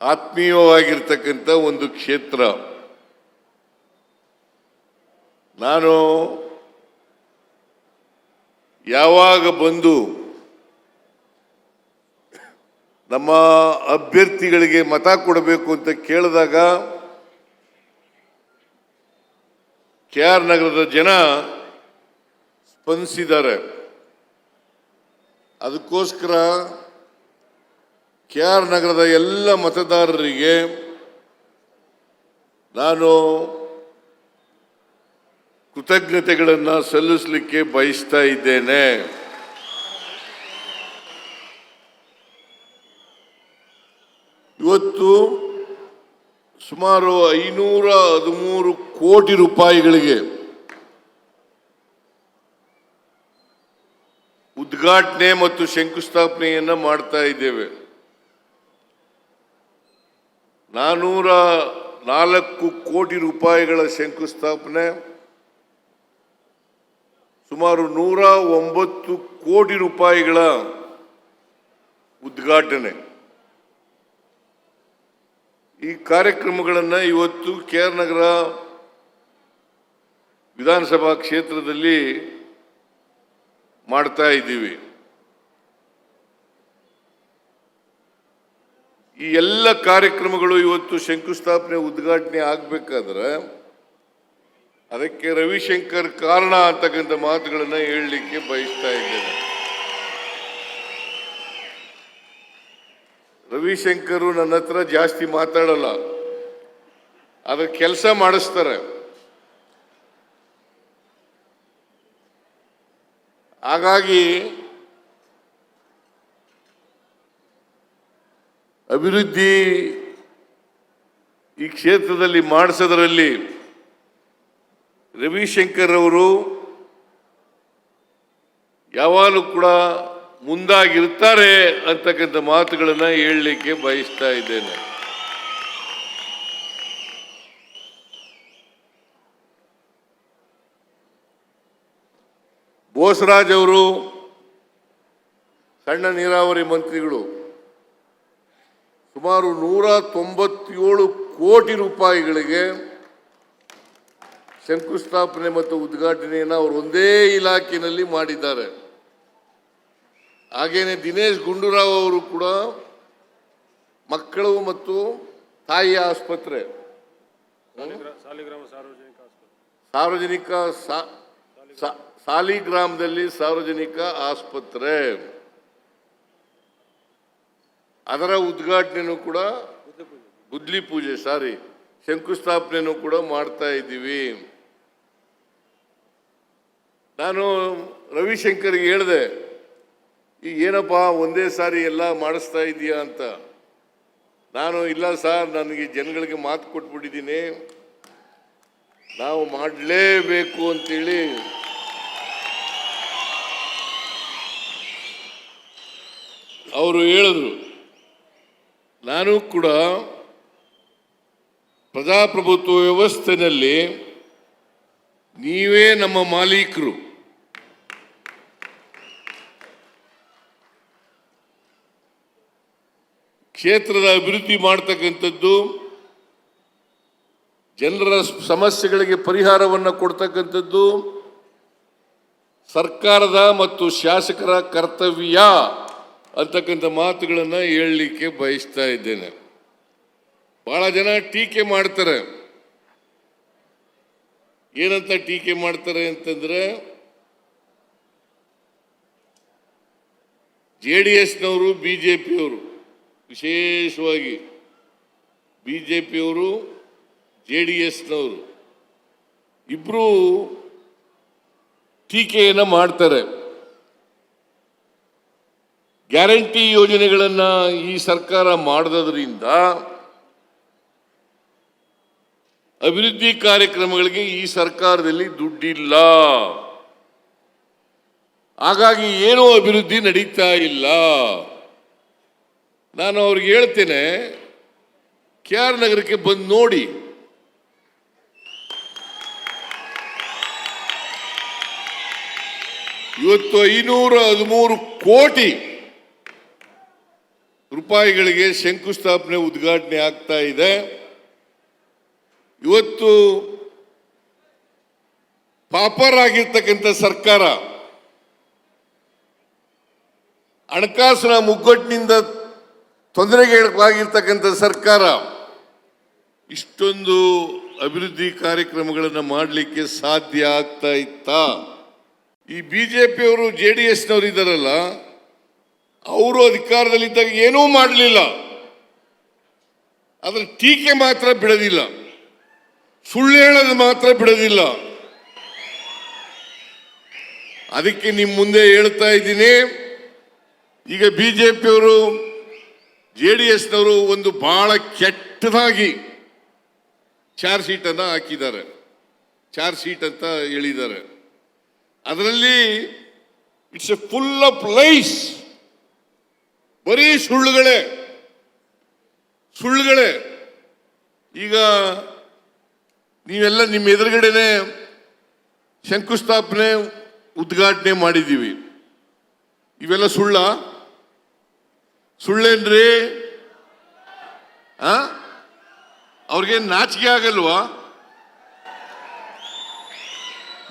ಆತ್ಮೀಯವಾಗಿರ್ತಕ್ಕಂಥ ಒಂದು ಕ್ಷೇತ್ರ. ನಾನು ಯಾವಾಗ ಬಂದು ನಮ್ಮ ಅಭ್ಯರ್ಥಿಗಳಿಗೆ ಮತ ಕೊಡಬೇಕು ಅಂತ ಕೇಳಿದಾಗ ಕೆ ಆರ್ ನಗರದ ಜನ ಸ್ಪಂದಿಸಿದ್ದಾರೆ. ಅದಕ್ಕೋಸ್ಕರ ಕೆ ಆರ್ ನಗರದ ಎಲ್ಲ ಮತದಾರರಿಗೆ ನಾನು ಕೃತಜ್ಞತೆಗಳನ್ನು ಸಲ್ಲಿಸಲಿಕ್ಕೆ ಬಯಸ್ತಾ ಇದ್ದೇನೆ. ಇವತ್ತು ಸುಮಾರು ಐನೂರ ಹದಿಮೂರು ಕೋಟಿ ರೂಪಾಯಿಗಳಿಗೆ ಉದ್ಘಾಟನೆ ಮತ್ತು ಶಂಕುಸ್ಥಾಪನೆಯನ್ನು ಮಾಡ್ತಾ ಇದ್ದೇವೆ. ನಾನೂರ ನಾಲ್ಕು ಕೋಟಿ ರೂಪಾಯಿಗಳ ಶಂಕುಸ್ಥಾಪನೆ, ಸುಮಾರು ನೂರ ಒಂಬತ್ತು ಕೋಟಿ ರೂಪಾಯಿಗಳ ಉದ್ಘಾಟನೆ. ಈ ಕಾರ್ಯಕ್ರಮಗಳನ್ನು ಇವತ್ತು ಕೆ ನಗರ ವಿಧಾನಸಭಾ ಕ್ಷೇತ್ರದಲ್ಲಿ ಮಾಡ್ತಾ ಇದ್ದೀವಿ. ಈ ಎಲ್ಲ ಕಾರ್ಯಕ್ರಮಗಳು ಇವತ್ತು ಶಂಕುಸ್ಥಾಪನೆ, ಉದ್ಘಾಟನೆ ಆಗಬೇಕಾದ್ರೆ ಅದಕ್ಕೆ ರವಿಶಂಕರ್ ಕಾರಣ ಅಂತಕ್ಕಂಥ ಮಾತುಗಳನ್ನು ಹೇಳಲಿಕ್ಕೆ ಬಯಸ್ತಾ ಇದ್ದೇನೆ. ರವಿಶಂಕರು ನನ್ನ ಹತ್ರ ಜಾಸ್ತಿ ಮಾತಾಡಲ್ಲ. ಅದ್ರ ಕೆಲಸ ಮಾಡಿಸ್ತಾರೆ. ಹಾಗಾಗಿ ಅಭಿವೃದ್ಧಿ ಈ ಕ್ಷೇತ್ರದಲ್ಲಿ ಮಾಡಿಸೋದರಲ್ಲಿ ರವಿಶಂಕರ್ ಅವರು ಯಾವಾಗಲೂ ಕೂಡ ಮುಂದಾಗಿರ್ತಾರೆ ಅಂತಕ್ಕಂಥ ಮಾತುಗಳನ್ನು ಹೇಳಲಿಕ್ಕೆ ಬಯಸ್ತಾ ಇದ್ದೇನೆ. ಬೋಸರಾಜ್ ಅವರು ಸಣ್ಣ ನೀರಾವರಿ ಮಂತ್ರಿಗಳು. ಸುಮಾರು ನೂರ ತೊಂಬತ್ತೇಳು ಕೋಟಿ ರೂಪಾಯಿಗಳಿಗೆ ಶಂಕುಸ್ಥಾಪನೆ ಮತ್ತು ಉದ್ಘಾಟನೆಯನ್ನು ಅವರು ಒಂದೇ ಇಲಾಖೆಯಲ್ಲಿ ಮಾಡಿದ್ದಾರೆ. ಹಾಗೇನೆ ದಿನೇಶ್ ಗುಂಡೂರಾವ್ ಅವರು ಕೂಡ ಮಕ್ಕಳು ಮತ್ತು ತಾಯಿಯ ಆಸ್ಪತ್ರೆ. ಸಾರ್ವಜನಿಕ ಸಾಲಿಗ್ರಾಮದಲ್ಲಿ ಸಾರ್ವಜನಿಕ ಆಸ್ಪತ್ರೆ. ಅದರ ಉದ್ಘಾಟನೆನೂ ಕೂಡ ಗುದ್ಲಿ ಪೂಜೆ ಸಾರಿ ಶಂಕುಸ್ಥಾಪನೆನೂ ಕೂಡ ಮಾಡ್ತಾ ಇದ್ದೀವಿ. ನಾನು ರವಿಶಂಕರ್ಗೆ ಹೇಳಿದೆ, ಈಗ ಏನಪ್ಪ ಒಂದೇ ಸಾರಿ ಎಲ್ಲ ಮಾಡಿಸ್ತಾ ಇದ್ದೀಯಾ ಅಂತ? ನಾನು, ಇಲ್ಲ ಸರ್, ನನಗೆ ಜನಗಳಿಗೆ ಮಾತು ಕೊಟ್ಬಿಟ್ಟಿದ್ದೀನಿ. ನಾವು ಮಾಡಲೇಬೇಕು ಅಂತೇಳಿ. ಅವರು ಹೇಳಿದ್ರು. ನಾನು ಕೂಡ ಪ್ರಜಾಪ್ರಭುತ್ವ ವ್ಯವಸ್ಥೆಯಲ್ಲಿ ನೀವೇ ನಮ್ಮ ಮಾಲೀಕರು. ಕ್ಷೇತ್ರದ ಅಭಿವೃದ್ಧಿ ಮಾಡ್ತಕ್ಕಂಥದ್ದು, ಜನರ ಸಮಸ್ಯೆಗಳಿಗೆ ಪರಿಹಾರವನ್ನು ಕೊಡ್ತಕ್ಕಂಥದ್ದು, ಸರ್ಕಾರದ ಮತ್ತು ಶಾಸಕರ ಕರ್ತವ್ಯ. ಅಂತಕ್ಕಂಥ ಮಾತುಗಳನ್ನು ಹೇಳಲಿಕ್ಕೆ ಬಯಸ್ತಾ ಇದ್ದೇನೆ. ಬಹಳ ಜನ ಟೀಕೆ ಮಾಡ್ತಾರೆ. ಏನಂತ ಟೀಕೆ ಮಾಡ್ತಾರೆ ಅಂತಂದ್ರೆ, ಜೆ ಡಿ ಎಸ್ನವರು, ಬಿ ವಿಶೇಷವಾಗಿ ಬಿ ಜೆ ಪಿಯವರು, ಜೆ ಡಿ ಎಸ್ನವರು ಇಬ್ಬರು ಟೀಕೆಯನ್ನು ಮಾಡ್ತಾರೆ. ಗ್ಯಾರಂಟಿ ಯೋಜನೆಗಳನ್ನು ಈ ಸರ್ಕಾರ ಮಾಡಿದ್ರಿಂದ ಅಭಿವೃದ್ಧಿ ಕಾರ್ಯಕ್ರಮಗಳಿಗೆ ಈ ಸರ್ಕಾರದಲ್ಲಿ ದುಡ್ಡಿಲ್ಲ. ಹಾಗಾಗಿ ಏನೂ ಅಭಿವೃದ್ಧಿ ನಡೀತಾ ಇಲ್ಲ. ನಾನು ಅವ್ರಿಗೆ ಹೇಳ್ತೇನೆ, ಕೆ ಆರ್ ನಗರಕ್ಕೆ ಬಂದು ನೋಡಿ. ಇವತ್ತು ಐನೂರ ಹದಿಮೂರು ಕೋಟಿ ರೂಪಾಯಿಗಳಿಗೆ ಶಂಕುಸ್ಥಾಪನೆ ಉದ್ಘಾಟನೆ ಆಗ್ತಾ ಇದೆ. ಇವತ್ತು ಪಾಪರ್ ಆಗಿರ್ತಕ್ಕಂಥ ಸರ್ಕಾರ ಹಣಕಾಸಿನ ಮುಗ್ಗಟ್ಟಿನಿಂದ ತೊಂದರೆಗೊಳಗಾಗಿರ್ತಕ್ಕಂಥ ಸರ್ಕಾರ ಇಷ್ಟೊಂದು ಅಭಿವೃದ್ಧಿ ಕಾರ್ಯಕ್ರಮಗಳನ್ನು ಮಾಡಲಿಕ್ಕೆ ಸಾಧ್ಯ ಆಗ್ತಾ ಇತ್ತಾ? ಈ ಬಿಜೆಪಿಯವರು ಜೆ ಡಿ ಎಸ್ನವರು ಇದ್ದಾರಲ್ಲ ಅವರು ಅಧಿಕಾರದಲ್ಲಿದ್ದಾಗ ಏನೂ ಮಾಡಲಿಲ್ಲ. ಅದರ ಟೀಕೆ ಮಾತ್ರ ಬಿಡೋದಿಲ್ಲ. ಸುಳ್ಳು ಹೇಳೋದು ಮಾತ್ರ ಬಿಡೋದಿಲ್ಲ. ಅದಕ್ಕೆ ನಿಮ್ಮ ಮುಂದೆ ಹೇಳ್ತಾ ಇದ್ದೀನಿ. ಈಗ ಬಿ ಜೆ ಡಿ ಎಸ್ನವರು ಒಂದು ಬಹಳ ಕೆಟ್ಟದಾಗಿ ಚಾರ್ಜ್ ಶೀಟ್ ಅನ್ನ ಹಾಕಿದ್ದಾರೆ. ಚಾರ್ಜ್ ಶೀಟ್ ಅಂತ ಹೇಳಿದ್ದಾರೆ. ಅದರಲ್ಲಿ it's a full of lies. ಬರೀ ಸುಳ್ಳುಗಳೇ. ಸುಳ್ಳುಗಳೇ. ಈಗ ನೀವೆಲ್ಲ ನಿಮ್ಮ ಎದುರುಗಡೆನೆ ಶಂಕುಸ್ಥಾಪನೆ, ಉದ್ಘಾಟನೆ ಮಾಡಿದ್ದೀವಿ. ಇವೆಲ್ಲ ಸುಳ್ಳ? ಸುಳ್ಳೇನ್ರಿ? ಆ? ಅವ್ರಿಗೆ ನಾಚಿಕೆ ಆಗಲ್ವಾ?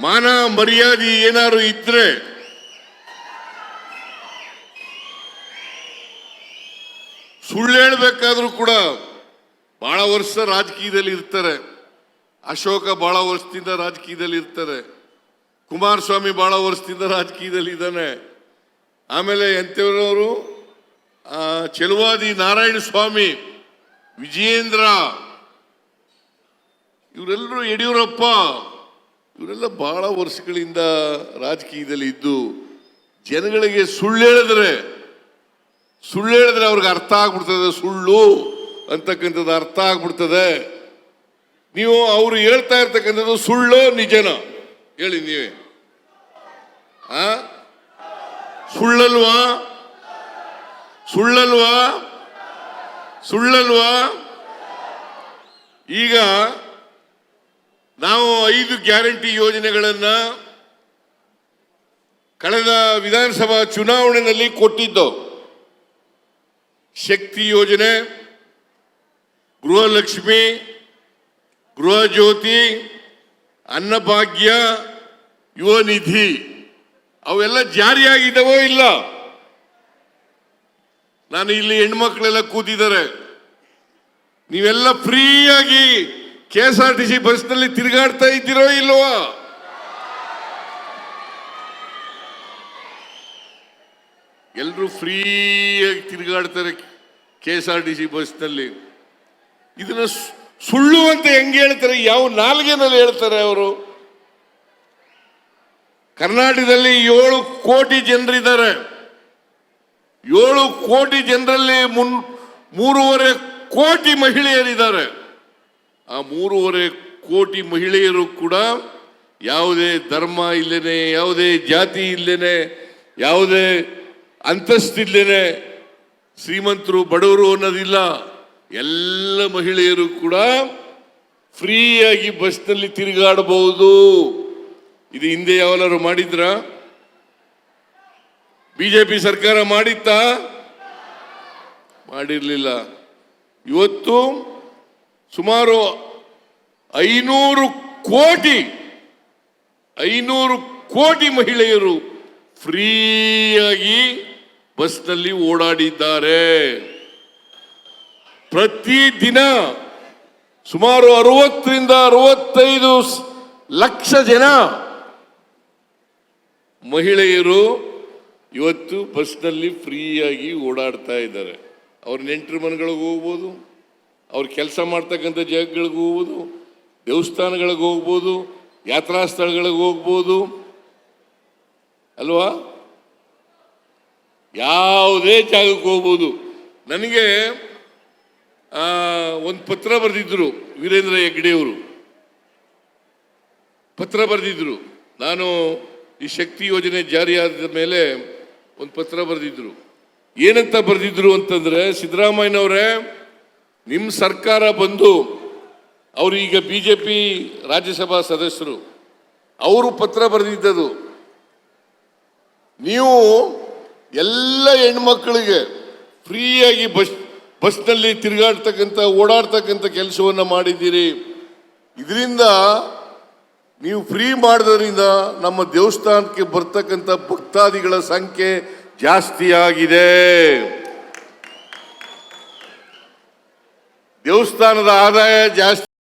ಮಾನ ಮರ್ಯಾದೆ ಏನಾದ್ರು ಇದ್ರೆ ಸುಳ್ಳು ಹೇಳ್ಬೇಕಾದ್ರೂ ಕೂಡ ಬಹಳ ವರ್ಷ ರಾಜಕೀಯದಲ್ಲಿ ಇರ್ತಾರೆ. ಅಶೋಕ ಬಹಳ ವರ್ಷದಿಂದ ರಾಜಕೀಯದಲ್ಲಿ ಇರ್ತಾರೆ. ಕುಮಾರಸ್ವಾಮಿ ಬಹಳ ವರ್ಷದಿಂದ ರಾಜಕೀಯದಲ್ಲಿ ಇದ್ದಾನೆ. ಆಮೇಲೆ ಎಂಥವ್ರವರು? ಚೆಲುವಾದಿ ನಾರಾಯಣ ಸ್ವಾಮಿ, ವಿಜಯೇಂದ್ರ ಇವರೆಲ್ಲರೂ ಯಡಿಯೂರಪ್ಪ, ಇವರೆಲ್ಲ ಬಹಳ ವರ್ಷಗಳಿಂದ ರಾಜಕೀಯದಲ್ಲಿ ಇದ್ದು, ಜನಗಳಿಗೆ ಸುಳ್ಳು ಹೇಳಿದ್ರೆ ಸುಳ್ಳು ಹೇಳಿದ್ರೆ ಅವ್ರಿಗೆ ಅರ್ಥ ಆಗ್ಬಿಡ್ತದೆ, ಸುಳ್ಳು ಅಂತಕ್ಕಂಥದ್ದು ಅರ್ಥ ಆಗ್ಬಿಡ್ತದೆ. ನೀವು ಅವರು ಹೇಳ್ತಾ ಇರ್ತಕ್ಕಂಥದ್ದು ಸುಳ್ಳು ನಿಜನ? ಹೇಳಿ ನೀವೇ. ಆ? ಸುಳ್ಳಲ್ವಾ? ಸುಳ್ಳಲ್ವಾ? ಸುಳ್ಳಲ್ವಾ? ಈಗ ನಾವು ಐದು ಗ್ಯಾರಂಟಿ ಯೋಜನೆಗಳನ್ನು ಕಳೆದ ವಿಧಾನಸಭಾ ಚುನಾವಣೆಯಲ್ಲಿ ಕೊಟ್ಟಿದ್ದು? ಶಕ್ತಿ ಯೋಜನೆ, ಗೃಹಲಕ್ಷ್ಮಿ ಗೃಹ ಜ್ಯೋತಿ ಅನ್ನಭಾಗ್ಯ ಯುವ ನಿಧಿ ಅವೆಲ್ಲ ಜಾರಿಯಾಗಿದ್ದಾವೋ ಇಲ್ಲ? ನಾನು ಇಲ್ಲಿ ಹೆಣ್ಮಕ್ಳೆಲ್ಲ ಕೂತಿದ್ದಾರೆ. ನೀವೆಲ್ಲ ಫ್ರೀಯಾಗಿ K S R T C ಬಸ್ನಲ್ಲಿ ತಿರುಗಾಡ್ತಾ ಇದ್ದೀರೋ ಇಲ್ವಾ? ಎಲ್ಲರೂ ಫ್ರೀಯಾಗಿ ತಿರುಗಾಡ್ತಾರೆ K S R T C ಬಸ್ನಲ್ಲಿ ಇದನ್ನ ಸುಳ್ಳು ಅಂತ ಹೆಂಗೆ ಹೇಳ್ತಾರೆ, ಯಾವ ನಾಲ್ಗೆನಲ್ಲಿ ಹೇಳ್ತಾರೆ ಅವರು? ಕರ್ನಾಟಕದಲ್ಲಿ ಏಳು ಕೋಟಿ ಜನರಿದ್ದಾರೆ. ಏಳು ಕೋಟಿ ಜನರಲ್ಲಿ ಮುನ್, ಮೂರುವರೆ ಕೋಟಿ ಮಹಿಳೆಯರಿದ್ದಾರೆ. ಆ ಮೂರುವರೆ ಕೋಟಿ ಮಹಿಳೆಯರು ಕೂಡ ಯಾವುದೇ ಧರ್ಮ ಇಲ್ಲೇನೆ, ಯಾವುದೇ ಜಾತಿ ಇಲ್ಲೇನೆ, ಯಾವುದೇ ಅಂತಸ್ತಿಲ್ಲೇನೆ ಶ್ರೀಮಂತರು, ಬಡವರು ಅನ್ನೋದಿಲ್ಲ. ಎಲ್ಲ ಮಹಿಳೆಯರು ಕೂಡ ಫ್ರೀಯಾಗಿ ಬಸ್ನಲ್ಲಿ ತಿರುಗಾಡಬಹುದು. ಇದು ಹಿಂದೆ ಯಾವನಾರು ಮಾಡಿದ್ರ? ಬಿಜೆಪಿ ಸರ್ಕಾರ ಮಾಡಿತ್ತಾ? ಮಾಡಿರಲಿಲ್ಲ. ಇವತ್ತು ಸುಮಾರು ಐನೂರು ಕೋಟಿ ಐನೂರು ಕೋಟಿ ಮಹಿಳೆಯರು ಫ್ರೀಯಾಗಿ ಬಸ್ನಲ್ಲಿ ಓಡಾಡಿದ್ದಾರೆ. ಪ್ರತಿದಿನ ಸುಮಾರು ಅರವತ್ತರಿಂದ ಅರವತ್ತೈದು ಲಕ್ಷ ಜನ ಮಹಿಳೆಯರು ಇವತ್ತು ಬಸ್ನಲ್ಲಿ ಫ್ರೀಯಾಗಿ ಓಡಾಡ್ತಾ ಇದ್ದಾರೆ. ಅವ್ರ ನೆಂಟರ ಮನೆಗಳಿಗೆ ಹೋಗ್ಬೋದು, ಅವ್ರು ಕೆಲಸ ಮಾಡ್ತಕ್ಕಂಥ ಜಾಗಗಳಿಗೆ ಹೋಗ್ಬೋದು, ದೇವಸ್ಥಾನಗಳಿಗೆ ಹೋಗ್ಬೋದು ಯಾತ್ರಾ ಸ್ಥಳಗಳಿಗೆ ಹೋಗ್ಬೋದು. ಅಲ್ವಾ? ಯಾವುದೇ ಜಾಗಕ್ಕೆ ಹೋಗ್ಬೋದು. ನನಗೆ ಒಂದು ಪತ್ರ ಬರೆದಿದ್ದರು ವೀರೇಂದ್ರ ಹೆಗ್ಡೆಯವರು ಪತ್ರ ಬರೆದಿದ್ದರು ನಾನು ಈ ಶಕ್ತಿ ಯೋಜನೆ ಜಾರಿಯಾದ ಮೇಲೆ ಒಂದು ಪತ್ರ ಬರೆದಿದ್ದರು ಏನಂತ ಬರೆದಿದ್ರು ಅಂತಂದ್ರೆ, ಸಿದ್ದರಾಮಯ್ಯನವರೇ ನಿಮ್ಮ ಸರ್ಕಾರ ಬಂದು ಅವರು ಈಗ ಬಿ ಜೆ ಪಿ ರಾಜ್ಯಸಭಾ ಸದಸ್ಯರು, ಅವರು ಪತ್ರ ಬರೆದಿದ್ದದು. ನೀವು ಎಲ್ಲ ಹೆಣ್ಮಕ್ಳಿಗೆ ಫ್ರೀಯಾಗಿ ಬಸ್, ಬಸ್ನಲ್ಲಿ ತಿರುಗಾಡ್ತಕ್ಕಂಥ, ಓಡಾಡ್ತಕ್ಕಂಥ ಕೆಲಸವನ್ನು ಮಾಡಿದ್ದೀರಿ. ಇದರಿಂದ ನೀವು ಫ್ರೀ ಮಾಡೋದ್ರಿಂದ ನಮ್ಮ ದೇವಸ್ಥಾನಕ್ಕೆ ಬರ್ತಕ್ಕಂಥ ಭಕ್ತಾದಿಗಳ ಸಂಖ್ಯೆ ಜಾಸ್ತಿ ಆಗಿದೆ. ದೇವಸ್ಥಾನದ ಆದಾಯ ಜಾಸ್ತಿ